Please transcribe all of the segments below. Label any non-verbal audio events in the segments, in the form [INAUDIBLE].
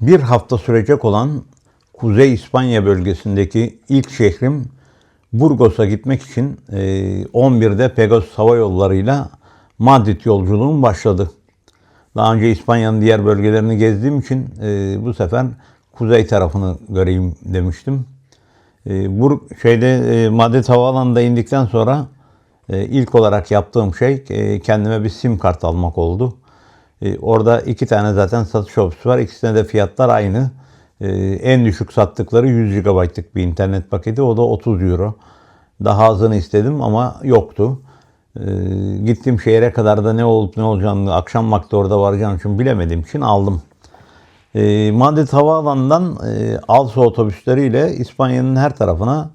Bir hafta sürecek olan Kuzey İspanya bölgesindeki ilk şehrim Burgos'a gitmek için e, 11'de Pegasus Hava Yolları'yla Madrid yolculuğum başladı. Daha önce İspanya'nın diğer bölgelerini gezdiğim için e, bu sefer kuzey tarafını göreyim demiştim. E, Bur şeyde e, Madrid Havaalanı'nda indikten sonra e, ilk olarak yaptığım şey e, kendime bir sim kart almak oldu. E, orada iki tane zaten satış ofisi var. İkisine de fiyatlar aynı. E, en düşük sattıkları 100 GB'lık bir internet paketi. O da 30 Euro. Daha azını istedim ama yoktu. E, gittiğim şehre kadar da ne olup ne olacağını akşam vakti orada varacağım için bilemediğim için aldım. E, Madrid Havaalanı'ndan e, Alsa otobüsleriyle İspanya'nın her tarafına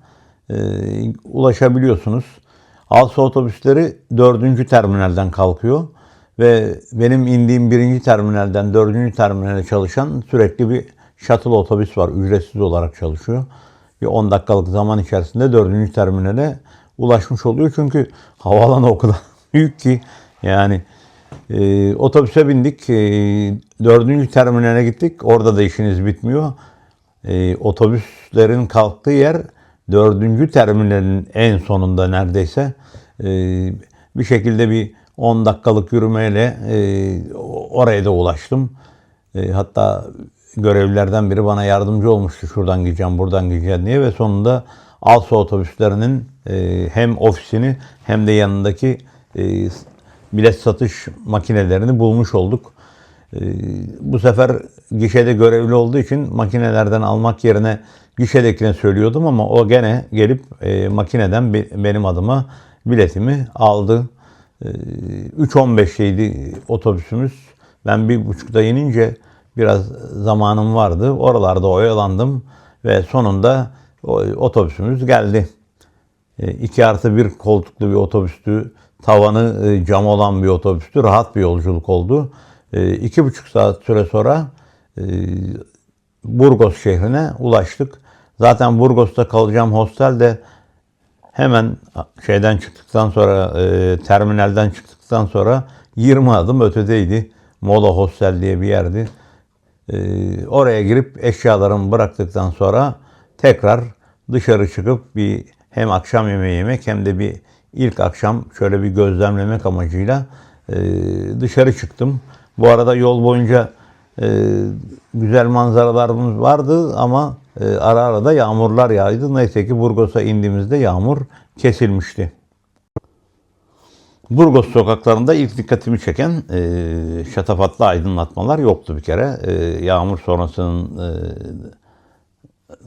ulaşabiliyorsunuz. Alsa otobüsleri dördüncü terminalden kalkıyor ve benim indiğim birinci terminalden dördüncü terminale çalışan sürekli bir shuttle otobüs var. Ücretsiz olarak çalışıyor. Bir 10 dakikalık zaman içerisinde dördüncü terminale ulaşmış oluyor. Çünkü havaalanı o kadar [LAUGHS] büyük ki yani e, otobüse bindik. E, dördüncü terminale gittik. Orada da işiniz bitmiyor. E, otobüslerin kalktığı yer dördüncü terminalin en sonunda neredeyse. E, bir şekilde bir 10 dakikalık yürümeyle e, oraya da ulaştım. E, hatta görevlilerden biri bana yardımcı olmuştu. Şuradan gideceğim, buradan gideceğim diye ve sonunda Alsa otobüslerinin e, hem ofisini hem de yanındaki e, bilet satış makinelerini bulmuş olduk. E, bu sefer gişede görevli olduğu için makinelerden almak yerine gişedekine söylüyordum ama o gene gelip e, makineden be- benim adıma biletimi aldı. E, 3.15'teydi otobüsümüz. Ben bir buçukta inince biraz zamanım vardı. Oralarda oyalandım ve sonunda otobüsümüz geldi. 2 artı bir koltuklu bir otobüstü. Tavanı e, cam olan bir otobüstü. Rahat bir yolculuk oldu. E, iki buçuk saat süre sonra e, Burgos şehrine ulaştık. Zaten Burgos'ta kalacağım hostel de hemen şeyden çıktıktan sonra e, terminalden çıktıktan sonra 20 adım ötedeydi. Mola Hostel diye bir yerdi. E, oraya girip eşyalarımı bıraktıktan sonra tekrar dışarı çıkıp bir hem akşam yemeği yemek hem de bir ilk akşam şöyle bir gözlemlemek amacıyla e, dışarı çıktım. Bu arada yol boyunca e, güzel manzaralarımız vardı ama e, ara ara da yağmurlar yağdı. Neyse ki Burgos'a indiğimizde yağmur kesilmişti. Burgos sokaklarında ilk dikkatimi çeken e, şatafatlı aydınlatmalar yoktu bir kere. E, yağmur sonrasının e,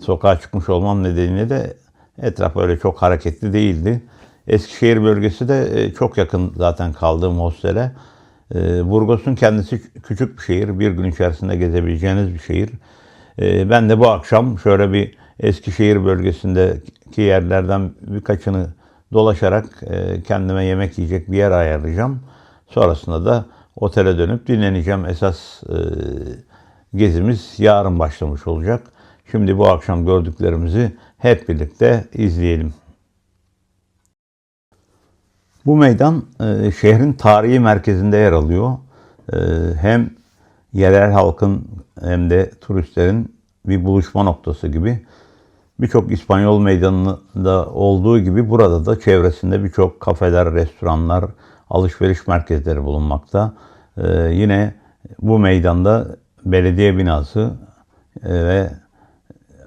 sokağa çıkmış olmam nedeniyle de etraf öyle çok hareketli değildi. Eskişehir bölgesi de e, çok yakın zaten kaldığım hostele. E, Burgos'un kendisi küçük bir şehir. Bir gün içerisinde gezebileceğiniz bir şehir. E, Ben de bu akşam şöyle bir Eskişehir bölgesindeki yerlerden birkaçını dolaşarak e, kendime yemek yiyecek bir yer ayarlayacağım. Sonrasında da otele dönüp dinleneceğim. Esas e, gezimiz yarın başlamış olacak. Şimdi bu akşam gördüklerimizi hep birlikte izleyelim. Bu meydan e, şehrin tarihi merkezinde yer alıyor. Hem yerel halkın hem de turistlerin bir buluşma noktası gibi. Birçok İspanyol meydanında olduğu gibi burada da çevresinde birçok kafeler, restoranlar, alışveriş merkezleri bulunmakta. E, yine bu meydanda belediye binası e, ve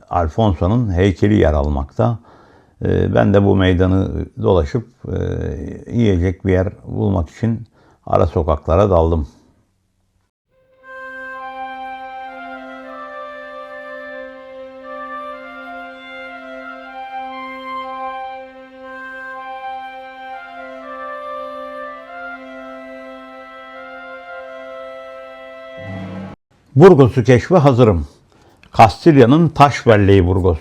Alfonso'nun heykeli yer almakta. Ee, Ben de bu meydanı dolaşıp e, yiyecek bir yer bulmak için ara sokaklara daldım. Burgos'u keşfe hazırım. Kastilya'nın taş belleği Burgos.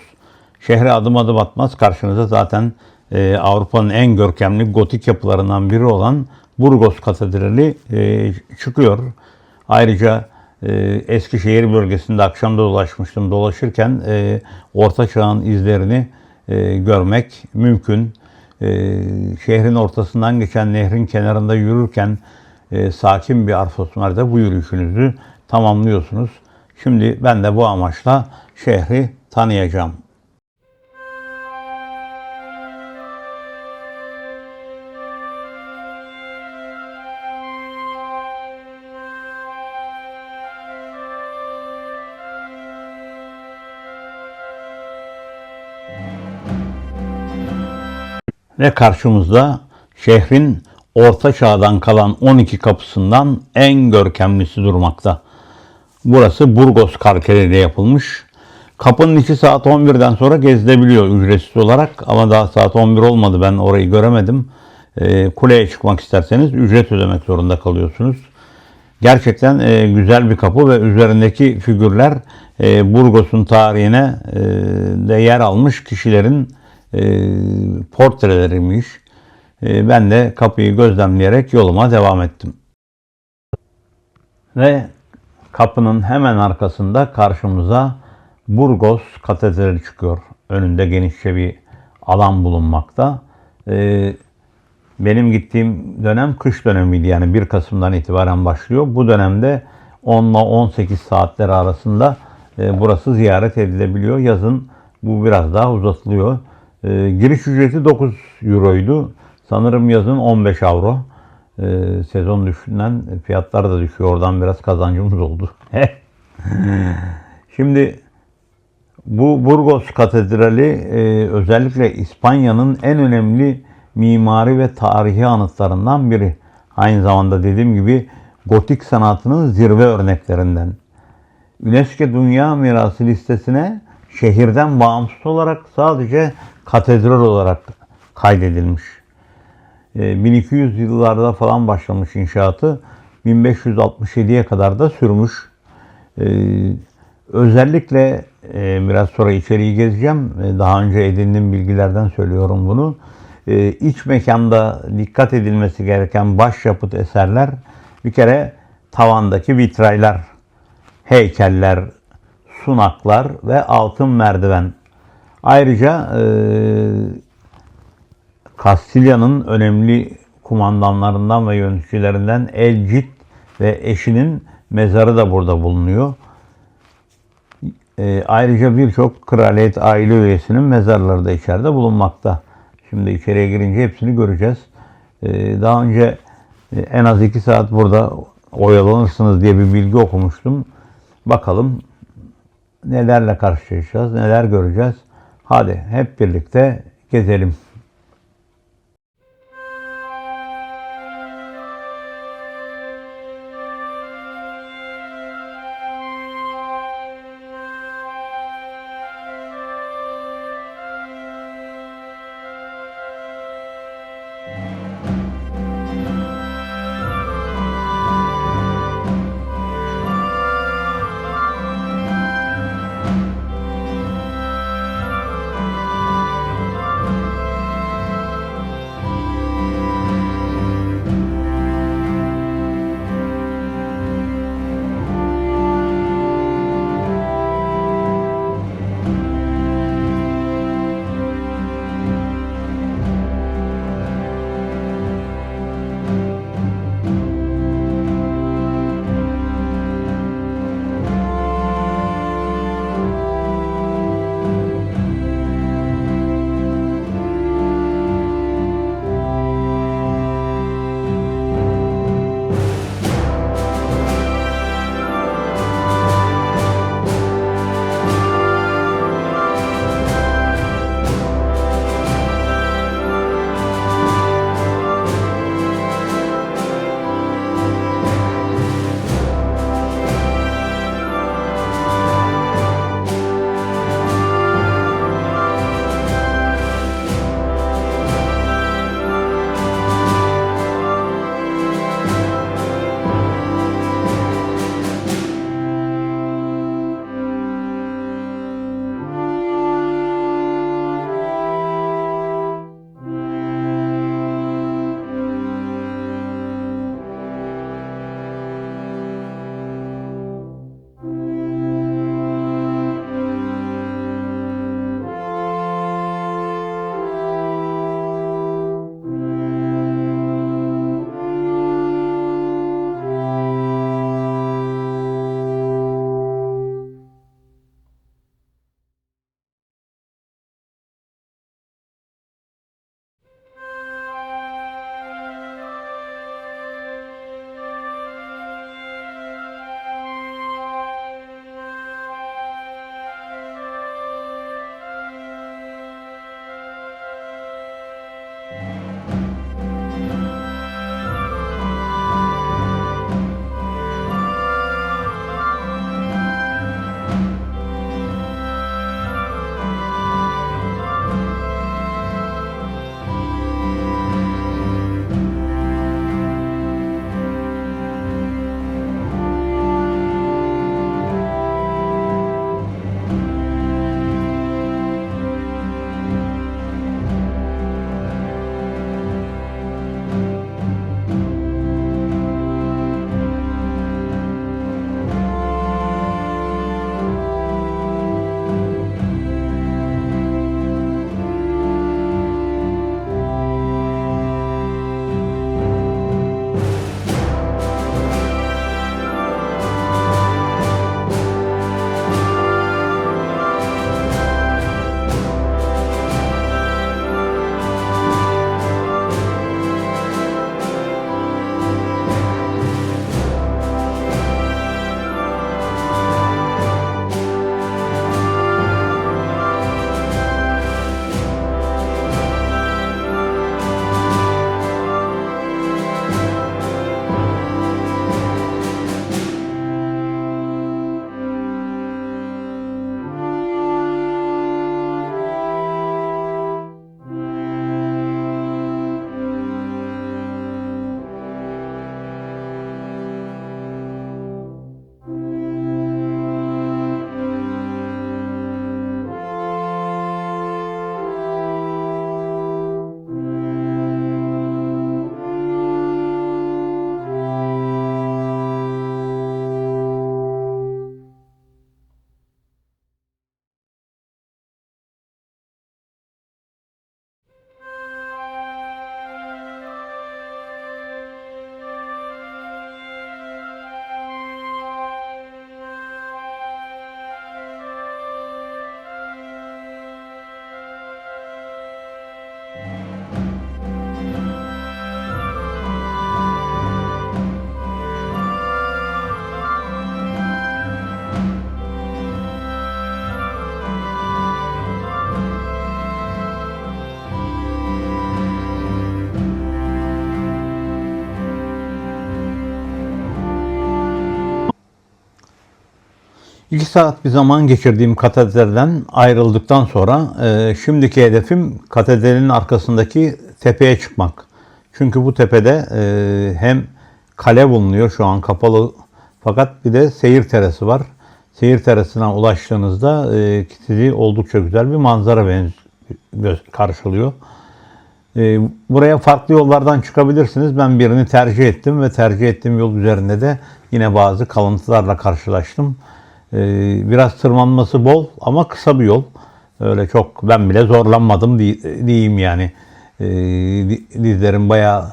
Şehre adım adım atmaz karşınıza zaten e, Avrupa'nın en görkemli gotik yapılarından biri olan Burgos Katedrali e, çıkıyor. Ayrıca e, Eskişehir bölgesinde akşamda dolaşmıştım. Dolaşırken e, Orta Çağ'ın izlerini e, görmek mümkün. E, şehrin ortasından geçen nehrin kenarında yürürken e, sakin bir atmosferde bu yürüyüşünüzü tamamlıyorsunuz. Şimdi ben de bu amaçla şehri tanıyacağım. Ve karşımızda şehrin orta çağdan kalan 12 kapısından en görkemlisi durmakta. Burası Burgos karkeleriyle yapılmış. Kapının içi saat 11'den sonra gezilebiliyor ücretsiz olarak ama daha saat 11 olmadı ben orayı göremedim. Ee, kuleye çıkmak isterseniz ücret ödemek zorunda kalıyorsunuz. Gerçekten e, güzel bir kapı ve üzerindeki figürler e, Burgos'un tarihine e, de yer almış kişilerin e, portreleriymiş. E, ben de kapıyı gözlemleyerek yoluma devam ettim. Ve kapının hemen arkasında karşımıza Burgos Katedrali çıkıyor. Önünde genişçe bir alan bulunmakta. E, benim gittiğim dönem kış dönemiydi yani 1 Kasım'dan itibaren başlıyor. Bu dönemde 10 ile 18 saatler arasında e, burası ziyaret edilebiliyor. Yazın bu biraz daha uzatılıyor. E, giriş ücreti 9 euroydu. Sanırım yazın 15 avro. E, sezon düşünden fiyatlar da düşüyor. Oradan biraz kazancımız oldu. [LAUGHS] Şimdi bu Burgos Katedrali e, özellikle İspanya'nın en önemli mimari ve tarihi anıtlarından biri. Aynı zamanda dediğim gibi gotik sanatının zirve örneklerinden. UNESCO Dünya Mirası listesine şehirden bağımsız olarak sadece katedral olarak kaydedilmiş. 1200 yıllarda falan başlamış inşaatı. 1567'ye kadar da sürmüş. Özellikle e, biraz sonra içeriği gezeceğim. E, Daha önce edindiğim bilgilerden söylüyorum bunu. E, İç mekanda dikkat edilmesi gereken başyapıt eserler bir kere tavandaki vitraylar, heykeller, sunaklar ve altın merdiven. Ayrıca e, Kastilya'nın önemli kumandanlarından ve yöneticilerinden El Cid ve eşinin mezarı da burada bulunuyor. E, ayrıca birçok kraliyet aile üyesinin mezarları da içeride bulunmakta. Şimdi içeriye girince hepsini göreceğiz. E, daha önce e, en az iki saat burada oyalanırsınız diye bir bilgi okumuştum. Bakalım nelerle karşılaşacağız, neler göreceğiz. Hadi hep birlikte gezelim. İki saat bir zaman geçirdiğim katedralden ayrıldıktan sonra e, şimdiki hedefim katedralin arkasındaki tepeye çıkmak. Çünkü bu tepede e, hem kale bulunuyor şu an kapalı fakat bir de seyir terası var. Seyir terasına ulaştığınızda e, sizi oldukça güzel bir manzara benz karşılıyor. E, buraya farklı yollardan çıkabilirsiniz. Ben birini tercih ettim ve tercih ettiğim yol üzerinde de yine bazı kalıntılarla karşılaştım. E, biraz tırmanması bol ama kısa bir yol. Öyle çok ben bile zorlanmadım di- diyeyim yani. E, di- dizlerim bayağı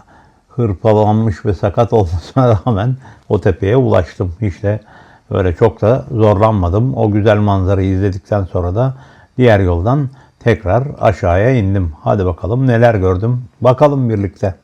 hırpalanmış ve sakat [LAUGHS] olmasına rağmen o tepeye ulaştım. De öyle çok da zorlanmadım. O güzel manzarayı izledikten sonra da diğer yoldan tekrar aşağıya indim. Hadi bakalım neler gördüm. Bakalım birlikte.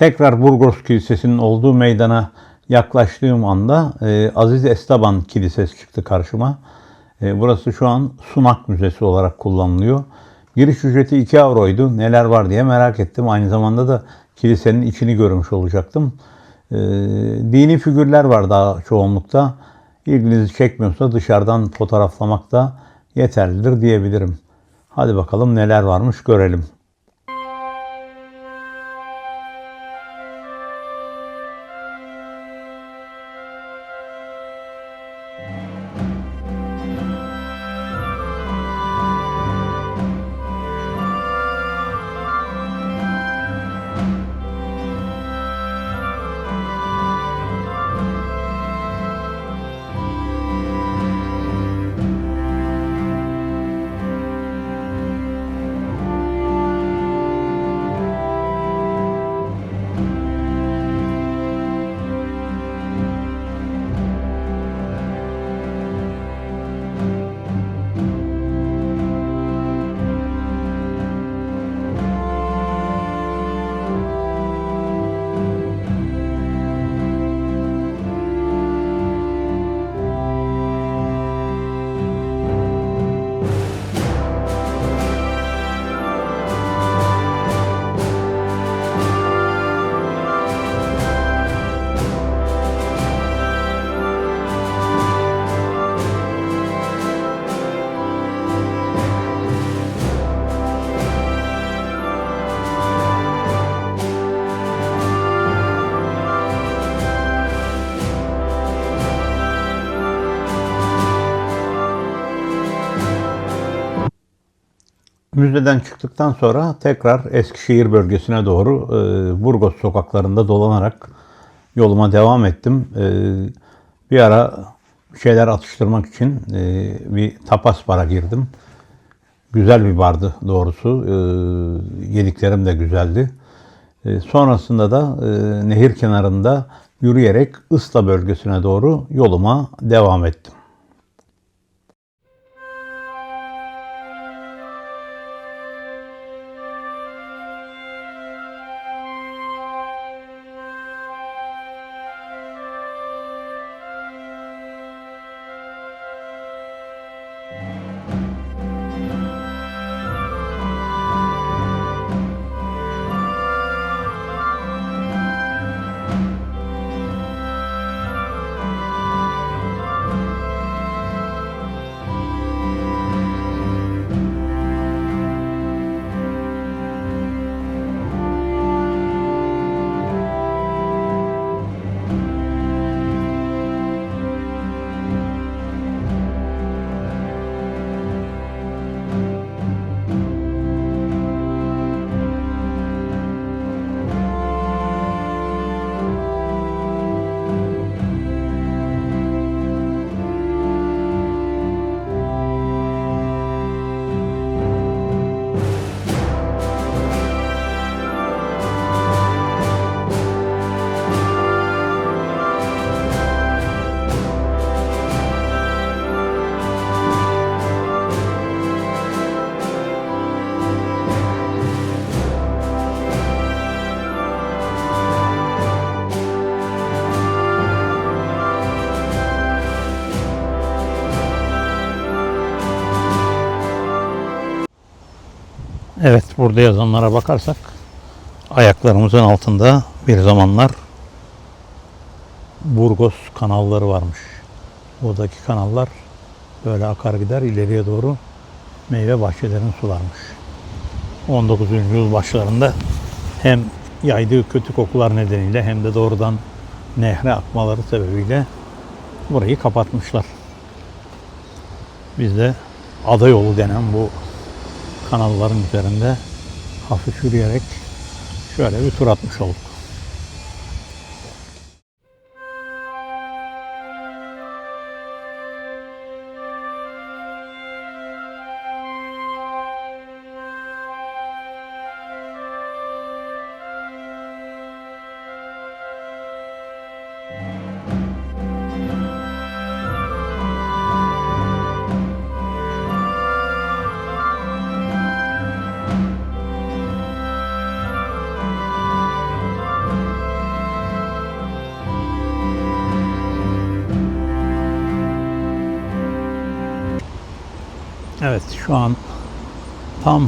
Tekrar Burgos Kilisesi'nin olduğu meydana yaklaştığım anda e, Aziz Esteban Kilisesi çıktı karşıma. E, burası şu an Sunak Müzesi olarak kullanılıyor. Giriş ücreti 2 avroydu. Neler var diye merak ettim. Aynı zamanda da kilisenin içini görmüş olacaktım. E, dini figürler var daha çoğunlukta. İlginizi çekmiyorsa dışarıdan fotoğraflamak da yeterlidir diyebilirim. Hadi bakalım neler varmış görelim. Müzeden çıktıktan sonra tekrar Eskişehir bölgesine doğru e, Burgos sokaklarında dolanarak yoluma devam ettim. E, bir ara şeyler atıştırmak için e, bir tapas bara girdim. Güzel bir bardı doğrusu. E, yediklerim de güzeldi. E, sonrasında da e, nehir kenarında yürüyerek Isla bölgesine doğru yoluma devam ettim. Burada yazanlara bakarsak ayaklarımızın altında bir zamanlar Burgos kanalları varmış. Buradaki kanallar böyle akar gider ileriye doğru meyve bahçelerini sularmış. 19. yüzyıl başlarında hem yaydığı kötü kokular nedeniyle hem de doğrudan nehre akmaları sebebiyle burayı kapatmışlar. Biz de ada yolu denen bu kanalların üzerinde hafif yürüyerek şöyle bir tur atmış olduk.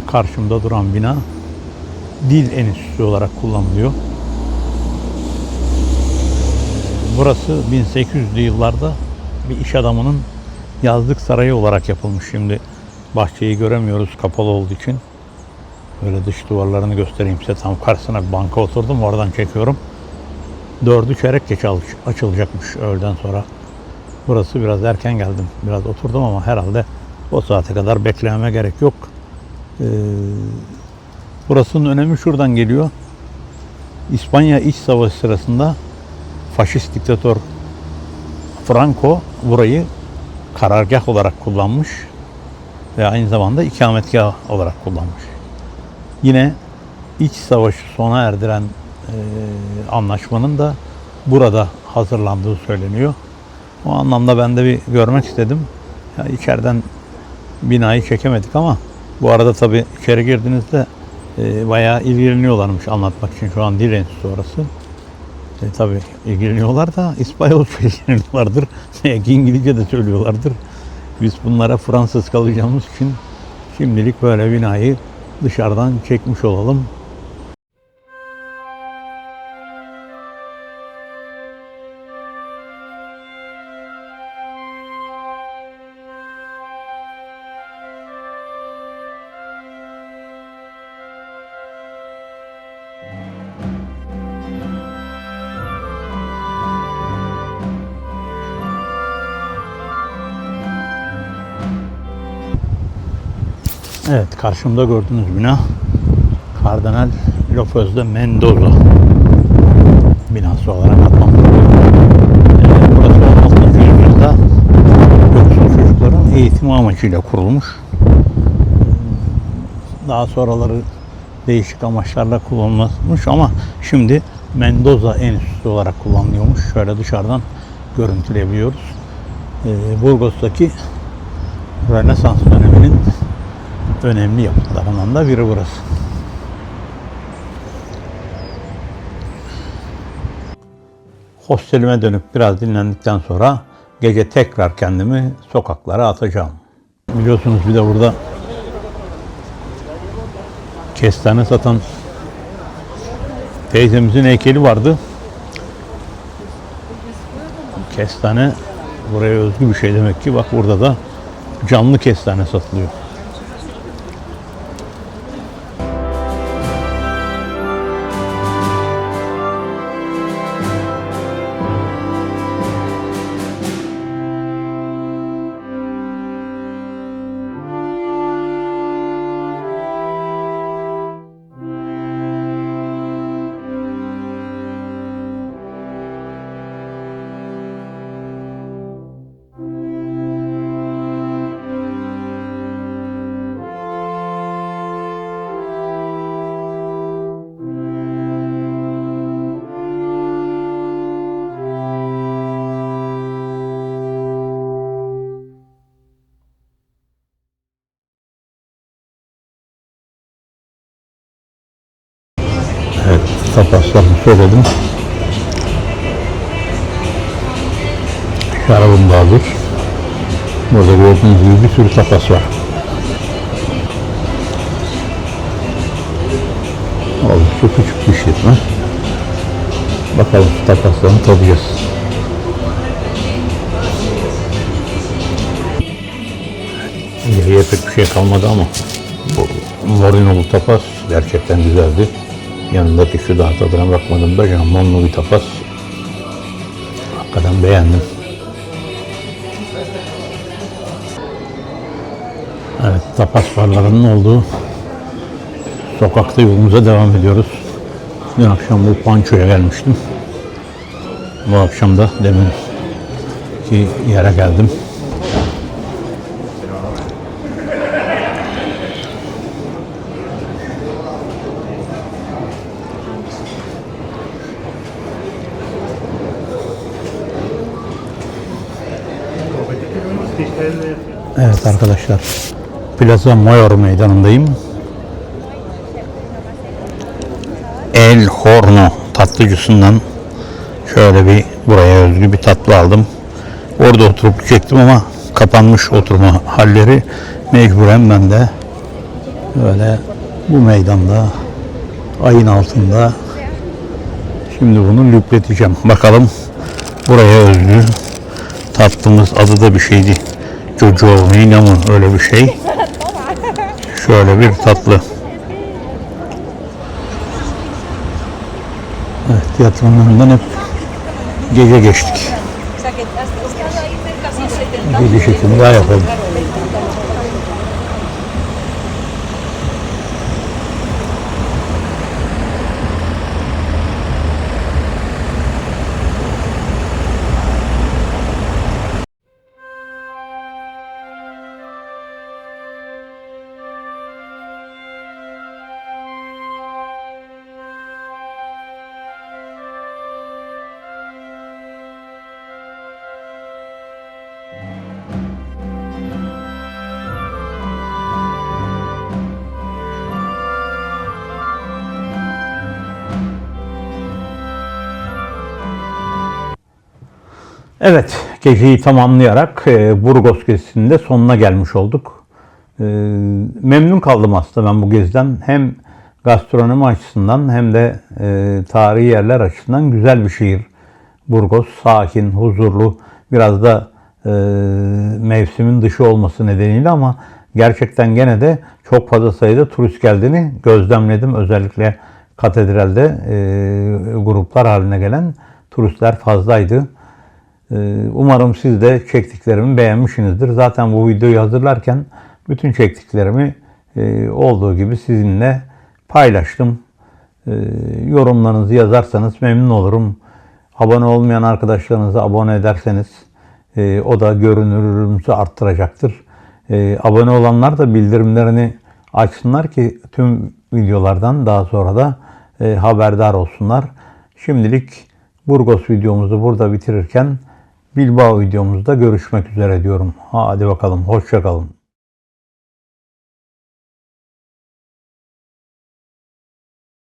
Karşımda duran bina Dil Enstitüsü olarak kullanılıyor. Burası 1800'lü yıllarda bir iş adamının yazlık sarayı olarak yapılmış. Şimdi bahçeyi göremiyoruz kapalı olduğu için. Böyle dış duvarlarını göstereyim size. Tam karşısına bir banka oturdum. Oradan çekiyorum. Dördü çeyrek geç aç- açılacakmış öğleden sonra. Burası biraz erken geldim. Biraz oturdum ama herhalde o saate kadar beklememe gerek yok. Ee, burasının önemi şuradan geliyor. İspanya İç Savaşı sırasında faşist diktatör Franco burayı karargah olarak kullanmış ve aynı zamanda ikametgah olarak kullanmış. Yine iç savaşı sona erdiren e, anlaşmanın da burada hazırlandığı söyleniyor. O anlamda ben de bir görmek istedim. Ya içeriden binayı çekemedik ama bu arada tabii içeri girdiğinizde e, bayağı ilgileniyorlarmış anlatmak için. Şu an dil enstitüsü orası. E, tabii ilgileniyorlar da İspanyolca [LAUGHS] ilgileniyorlardır. Belki İngilizce de söylüyorlardır. Biz bunlara Fransız kalacağımız için şimdilik böyle binayı dışarıdan çekmiş olalım. Karşımda gördüğünüz bina Kardinal Lopez de Mendoza binası olarak adlandırılıyor. Ee, burası 16. yüzyılda yoksul çocukların eğitimi amacıyla kurulmuş. Daha sonraları değişik amaçlarla kullanılmış ama şimdi Mendoza Enstitüsü olarak kullanılıyormuş. Şöyle dışarıdan görüntüleyebiliyoruz. Ee, Burgos'taki Rönesans döneminin önemli yapıtlarından da biri burası. Hostelime dönüp biraz dinlendikten sonra gece tekrar kendimi sokaklara atacağım. Biliyorsunuz bir de burada kestane satan teyzemizin heykeli vardı. Kestane buraya özgü bir şey demek ki. Bak burada da canlı kestane satılıyor. Tapaslarımı söyledim. Şarabım da hazır. Burada gördüğünüz gibi bir sürü tapas var. Oldukça küçük bir işletme. Bakalım şu tapaslarını tadacağız. Geriye pek bir şey kalmadı ama bu morinolu tapas gerçekten güzeldi. Yanındaki şu daha tadına bakmadığımda jammonlu bir tapas. Hakikaten beğendim. Evet, tapas barlarının olduğu sokakta yolumuza devam ediyoruz. Dün akşam bu Panço'ya gelmiştim. Bu akşam da demin ki yere geldim. Evet arkadaşlar, Plaza Mayor meydanındayım. El Horno tatlıcısından şöyle bir buraya özgü bir tatlı aldım. Orada oturup yiyecektim ama kapanmış oturma halleri mecburen ben de böyle bu meydanda ayın altında şimdi bunu lüpleteceğim. Bakalım buraya özgü tatlımız adı da bir şeydi. Giorgina mı öyle bir şey. Şöyle bir tatlı. Evet tiyatronun önünden hep gece geçtik. O sea que estando Evet, geceyi tamamlayarak e, Burgos gezisinin sonuna gelmiş olduk. E, memnun kaldım aslında ben bu geziden. Hem gastronomi açısından hem de e, tarihi yerler açısından güzel bir şehir. Burgos sakin, huzurlu, biraz da e, mevsimin dışı olması nedeniyle ama gerçekten gene de çok fazla sayıda turist geldiğini gözlemledim. Özellikle katedralde e, gruplar haline gelen turistler fazlaydı. Ee, Umarım siz de çektiklerimi beğenmişsinizdir. Zaten bu videoyu hazırlarken bütün çektiklerimi e, olduğu gibi sizinle paylaştım. E, yorumlarınızı yazarsanız memnun olurum. Abone olmayan arkadaşlarınıza abone ederseniz e, o da görünürlüğümüzü arttıracaktır. E, abone olanlar da bildirimlerini açsınlar ki tüm videolardan daha sonra da haberdar olsunlar. Şimdilik Burgos videomuzu burada bitirirken Bilbao videomuzda görüşmek üzere diyorum. Hadi bakalım, hoşça kalın.